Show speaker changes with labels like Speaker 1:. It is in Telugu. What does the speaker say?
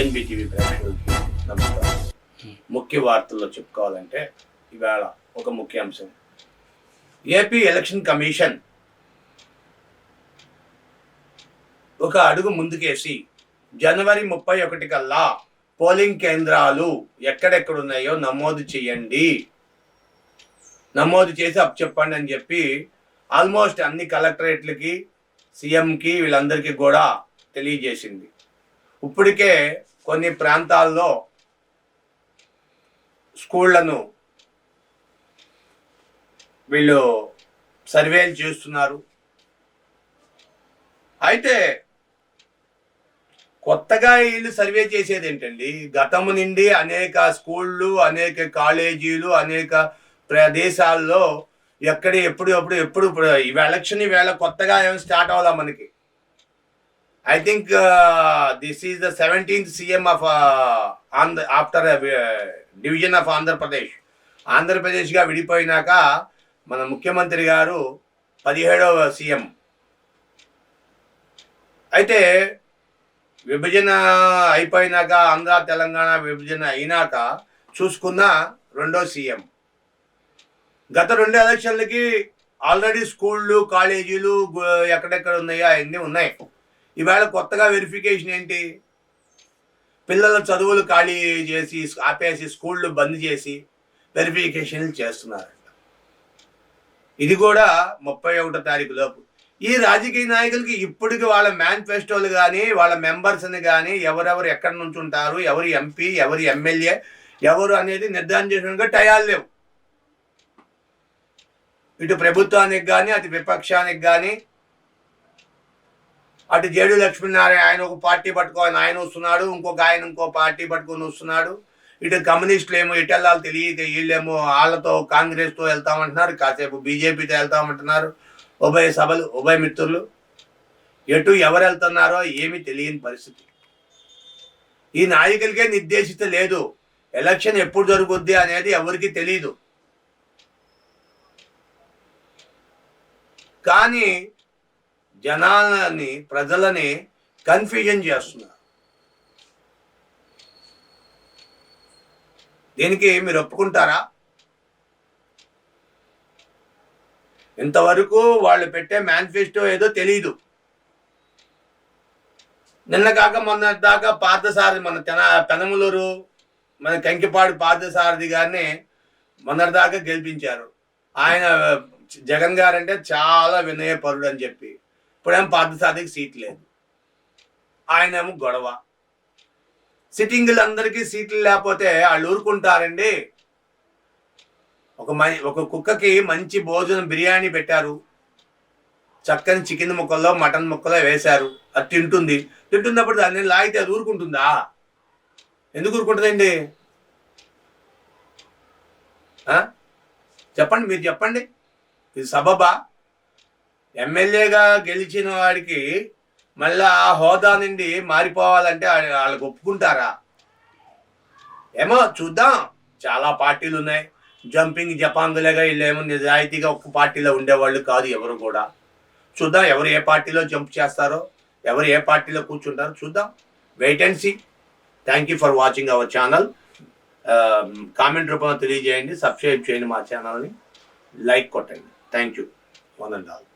Speaker 1: ఎన్బిటీవీ ప్రేక్షకులకి ముఖ్య వార్తల్లో చెప్పుకోవాలంటే ఇవాళ ఒక ముఖ్య అంశం ఏపీ ఎలక్షన్ కమిషన్ ఒక అడుగు ముందుకేసి జనవరి ముప్పై ఒకటి కల్లా పోలింగ్ కేంద్రాలు ఎక్కడెక్కడ ఉన్నాయో నమోదు చేయండి నమోదు చేసి అప్ చెప్పండి అని చెప్పి ఆల్మోస్ట్ అన్ని కలెక్టరేట్లకి సీఎంకి వీళ్ళందరికీ కూడా తెలియజేసింది. ఇప్పటికే కొన్ని ప్రాంతాల్లో స్కూళ్ళను వీళ్ళు సర్వేలు చేస్తున్నారు. అయితే కొత్తగా వీళ్ళు సర్వే చేసేది ఏంటండి? గతము నుండి అనేక స్కూళ్ళు అనేక కాలేజీలు అనేక ప్రదేశాల్లో ఎక్కడ ఎప్పుడు ఎప్పుడు ఎప్పుడు ఇప్పుడు ఈ ఎలక్షన్ వేళ కొత్తగా ఏం స్టార్ట్ అవ్వాలా మనకి? I think this is the seventeenth CM of Andhra after division of Andhra Pradesh. ఆంధ్రప్రదేశ్గా విడిపోయినాక మన ముఖ్యమంత్రి గారు పదిహేడవ సీఎం. అయితే విభజన అయిపోయినాక ఆంధ్ర తెలంగాణ విభజన అయినాక చూసుకున్న రెండో సీఎం. గత రెండు ఎలక్షన్లకి ఆల్రెడీ స్కూళ్ళు కాలేజీలు ఎక్కడెక్కడ ఉన్నాయో అవన్నీ ఉన్నాయి. ఈవేళ కొత్తగా వెరిఫికేషన్ ఏంటి? పిల్లల చదువులు ఖాళీ చేసి ఆపేసి స్కూళ్ళు బంద్ చేసి వెరిఫికేషన్లు చేస్తున్నారంట. ఇది కూడా ముప్పై ఒకటో తారీఖు లోపు. ఈ రాజకీయ నాయకులకి ఇప్పటికి వాళ్ళ మేనిఫెస్టోలు కానీ వాళ్ళ మెంబర్స్ని కానీ ఎవరెవరు ఎక్కడి నుంచి ఉంటారు ఎవరు ఎంపీ ఎవరు ఎమ్మెల్యే ఎవరు అనేది నిర్ధారణ చేసినట్టుగా టయాలు లేవు. ఇటు ప్రభుత్వానికి కానీ అటు విపక్షానికి కానీ అటు జేడు లక్ష్మీనారాయణ ఆయన ఒక పార్టీ పట్టుకొని ఆయన వస్తున్నాడు ఇంకొక ఆయన ఇంకో పార్టీ పట్టుకొని వస్తున్నాడు. ఇటు కమ్యూనిస్టులు ఏమో ఇటు తెలియదు వీళ్ళేమో వాళ్ళతో కాంగ్రెస్తో వెళ్తామంటున్నారు కాసేపు బీజేపీతో వెళ్తామంటున్నారు. ఉభయ సభలు ఉభయ మిత్రులు ఎటు ఎవరు వెళ్తున్నారో ఏమీ తెలియని పరిస్థితి. ఈ నాయకులకే నిర్దేశిత లేదు ఎలక్షన్ ఎప్పుడు జరుగుద్ది అనేది ఎవరికి తెలియదు కానీ జనాలని ప్రజలని కన్ఫ్యూజన్ చేస్తున్నారు. దీనికి మీరు ఒప్పుకుంటారా? ఇంతవరకు వాళ్ళు పెట్టే మేనిఫెస్టో ఏదో తెలియదు నిన్న కాక మొన్న దాకా పార్థసారథి మన తెన పెనమలూరు మన కంకిపాడు పార్థసారథి గారిని మొన్నటిదాకా గెలిపించారు. ఆయన జగన్ గారు అంటే చాలా వినయపరుడు అని చెప్పి. ఇప్పుడేం పార్థసారథికి సీట్ లేదు. ఆయనేమో గొడవ. సిట్టింగులు అందరికీ సీట్లు లేకపోతే వాళ్ళు ఊరుకుంటారండి. ఒక మై ఒక కుక్కకి మంచి భోజనం బిర్యానీ పెట్టారు. చక్కని చికెన్ ముక్కల్లో మటన్ ముక్కలో వేశారు. అది తింటుంది. తింటున్నప్పుడు దాన్ని లాగితే అది ఊరుకుంటుందా? ఎందుకు ఊరుకుంటుందండి? చెప్పండి మీరు చెప్పండి. ఇది సబబా. ఎమ్మెల్యేగా గెలిచిన వాడికి మళ్ళీ ఆ హోదా నుండి మారిపోవాలంటే వాళ్ళకి ఒప్పుకుంటారా? ఏమో చూద్దాం. చాలా పార్టీలు ఉన్నాయి. జంపింగ్ జపాంగులుగా వీళ్ళేమో నిజాయితీగా ఒక్క పార్టీలో ఉండేవాళ్ళు కాదు ఎవరు కూడా. చూద్దాం ఎవరు ఏ పార్టీలో జంప్ చేస్తారో ఎవరు ఏ పార్టీలో కూర్చుంటారో చూద్దాం. Wait and see thank you for watching our channel comment రూపంలో తెలియజేయండి సబ్స్క్రైబ్ చేయండి మా ఛానల్ని లైక్ కొట్టండి. Thank you one and all